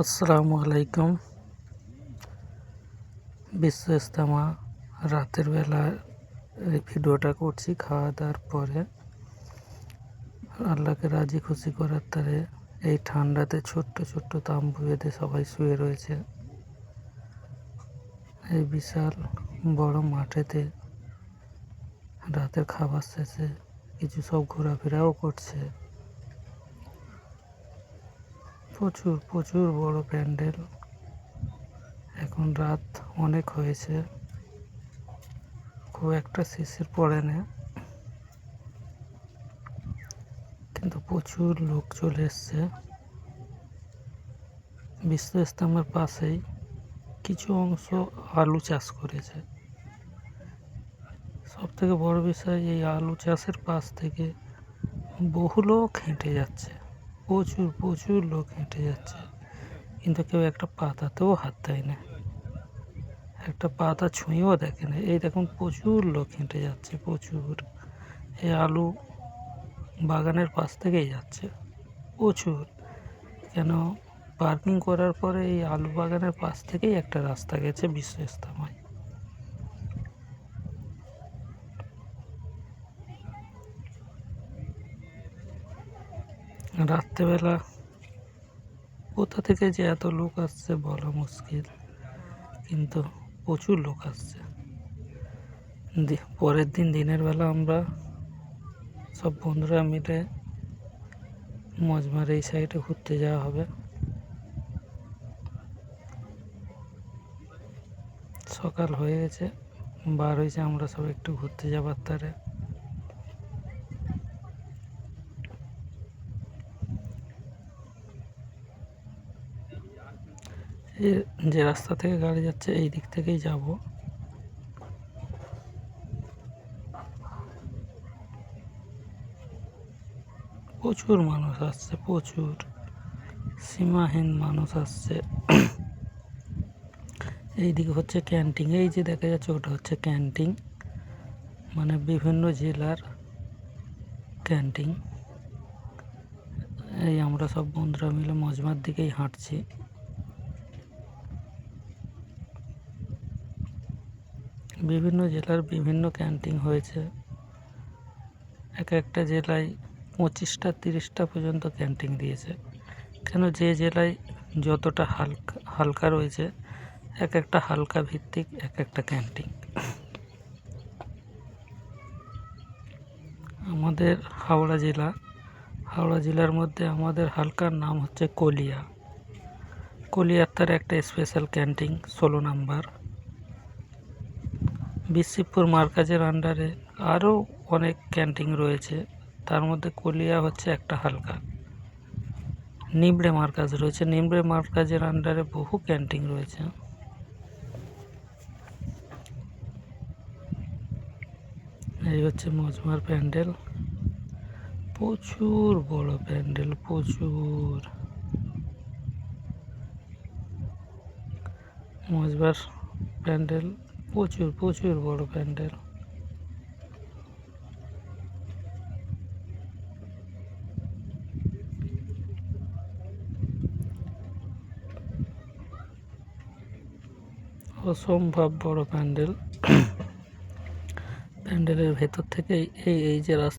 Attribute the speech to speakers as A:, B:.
A: আসসালামু আলাইকুম। বিশ্ব ইস্তেমা রাতের বেলা এই ভিডিওটা করছি খাওয়া দাওয়ার পরে। আল্লাহকে রাজি খুশি করার তারে এই ঠান্ডাতে ছোট্ট ছোট্ট তাম্বু বেঁধে সবাই শুয়ে রয়েছে। এই বিশাল বড় মাঠেতে রাতের খাবার শেষে কিছু সব ঘোরাফেরাও করছে। প্রচুর প্রচুর বড় প্যান্ডেল। এখন রাত অনেক হয়েছে। খুব একটা শিশির পড়ে না। কিন্তু প্রচুর লোক চলে এসছে। বিশ্ব ইস্তেমার পাশেই কিছু অংশ আলু চাষ করেছে। সব থেকে বড় বিষয়, এই আলু চাষের পাশ থেকে বহু লোক হেঁটে যাচ্ছে। প্রচুর প্রচুর লোক হেঁটে যাচ্ছে। কিন্তু কেউ একটা পাতাতেও হাত দেয় না। একটা পাতা ছুঁয়েও দেখে না। এই দেখুন, প্রচুর লোক হেঁটে যাচ্ছে, প্রচুর। এই আলু বাগানের পাশ থেকেই যাচ্ছে, প্রচুর। কেন? পার্কিং করার পরে এই আলু বাগানের পাশ থেকেই একটা রাস্তা গেছে বিশ্ব ইস্তেমায় রাত্রেবেলা কোথা থেকে যে এত লোক আসছে বলা মুশকিল, কিন্তু প্রচুর লোক আসছে। পরের দিন দিনের বেলা আমরা সব বন্ধুরা মিলে মজমার এই সাইডে ঘুরতে যাওয়া হবে। সকাল হয়ে গেছে, বার হয়েছে, আমরা সব একটু ঘুরতে যাবার তারে। এ, যে রাস্তা থেকে গাড়ি যাচ্ছে, এই দিক থেকেই যাব। প্রচুর মানুষ আসছে, প্রচুর। সীমাহীন মানুষ আসছে। এইদিকে হচ্ছে ক্যান্টিন, এই যে দেখা যাচ্ছে ওটা হচ্ছে ক্যান্টিন। মানে বিভিন্ন জেলার ক্যান্টিন। এই আমরা সব বন্ধুরা মিলে মজমার দিকেই হাঁটছি। বিভিন্ন জেলার বিভিন্ন ক্যান্টিন হয়েছে। এক একটা জেলায় পঁচিশটা, তিরিশটা পর্যন্ত ক্যান্টিন দিয়েছে। কেন যে জেলায় যতটা হালকা হালকা রয়েছে, এক একটা হালকা ভিত্তিক এক একটা ক্যান্টিন। আমাদের হাওড়া জেলা, হাওড়া জেলার মধ্যে আমাদের হালকার নাম হচ্ছে কলিয়া। কলিয়ার তার একটা স্পেশাল ক্যান্টিন, ষোলো নাম্বার। বিসিপুর মার্কাজের আন্ডারে আরও অনেক ক্যান্টিন রয়েছে। তার মধ্যে কলিয়া হচ্ছে একটা হালকা। নিমড়ে মার্কাজ রয়েছে। নিমড়ে মার্কাজের আন্ডারে বহু ক্যান্টিন রয়েছে। এই হচ্ছে মজমার প্যান্ডেল। প্রচুর বড় প্যান্ডেল, প্রচুর। মজবার প্যান্ডেল প্রচুর প্রচুর বড় প্যান্ডেল অসম্ভব বড় প্যান্ডেল প্যান্ডেলের ভেতর থেকে এই এই যে রাস্তা